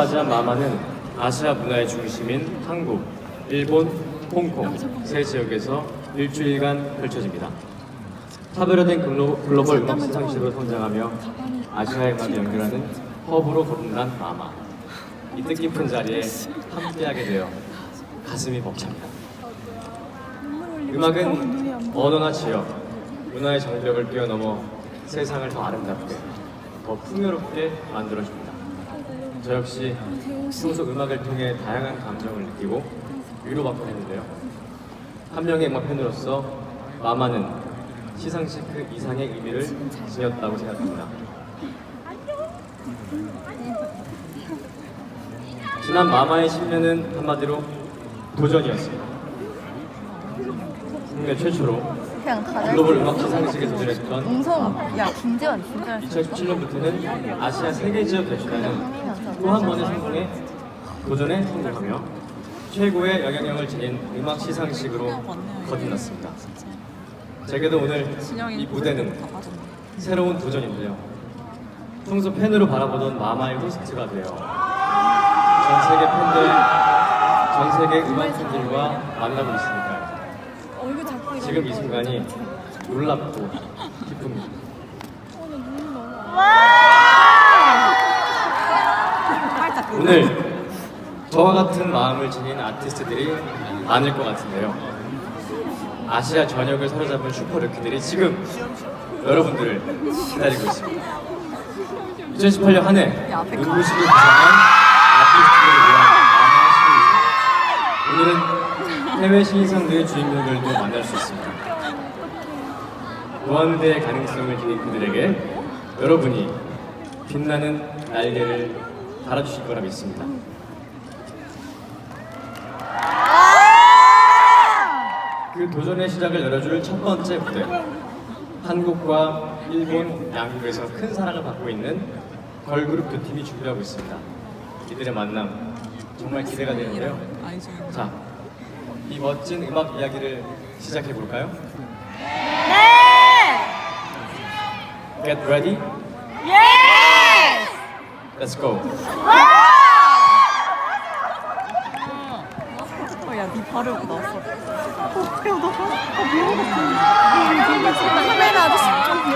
맞이한 마마는 아시아 문화의 중심인 한국, 일본, 홍콩 세 지역에서 일주일간 펼쳐집니다. 차별화된 글로, 글로 벌 음악 시상식으로 성장하며 아시아의 음악을 연결하는 허브로 거듭난 마마. 이 뜻깊은 자리에 함께하게 되어 가슴이 벅찹니다. 음악은 언어나 지역, 문화의 장벽을 뛰어넘어 세상을 더 아름답게, 더 풍요롭게 만들어줍니다. 저 역시 평소 음악을 통해 다양한 감정을 느끼고 위로받곤 했는데요. 한 명의 음악 팬으로서 마마는 시상식 그 이상의 의미를 지녔다고 생각합니다. 지난 마마의 10년은 한마디로 도전이었습니다. 국내 최초로 그냥. 글로벌 음악 시상식에 도전했던 웅성. 야 김재원 진짜. 2017년부터는 아시아 세계 지역 대회라는 또 한 번의 성공에 도전에 성공하며 최고의 영향력을 지닌 음악 시상식으로 거듭났습니다. 제게도 오늘 이 무대는 새로운 도전인데요. 평소 팬으로 바라보던 마마의 호스트가 되어 전 세계 팬들, 전 세계 음악 팬들과 만나고 잡고 지금 이 순간이 놀랍고 기쁩니다. 오늘 저와 같은 마음을 지닌 아티스트들이 많을 것 같은데요. 아시아 전역을 사로잡은 슈퍼루키들이 지금 여러분들을 기다리고 있습니다. 2018년 한 해 눈부시게 부상한 아티스트들을 위한 마마 시리즈. 오늘은 해외 신인상들의 주인공들도 만날 수 있습니다. 무한대의 가능성을 지닌 그들에게 여러분이 빛나는 날개를 달아주실 거라 믿습니다. 그 도전의 시작을 열어줄 첫 번째 무대. 한국과 일본 양국에서 큰 사랑을 받고 있는 걸그룹 두 팀이 준비하고 있습니다. 이들의 만남 정말 기대가 되는데요. 자, 이 멋진 음악 이야기를 시작해 볼까요? 네! Get ready? Yes! Let's go. 야 네 발음 나왔어. 어, 야, 나, 아, 미워졌어. 카메라 아저씨 좀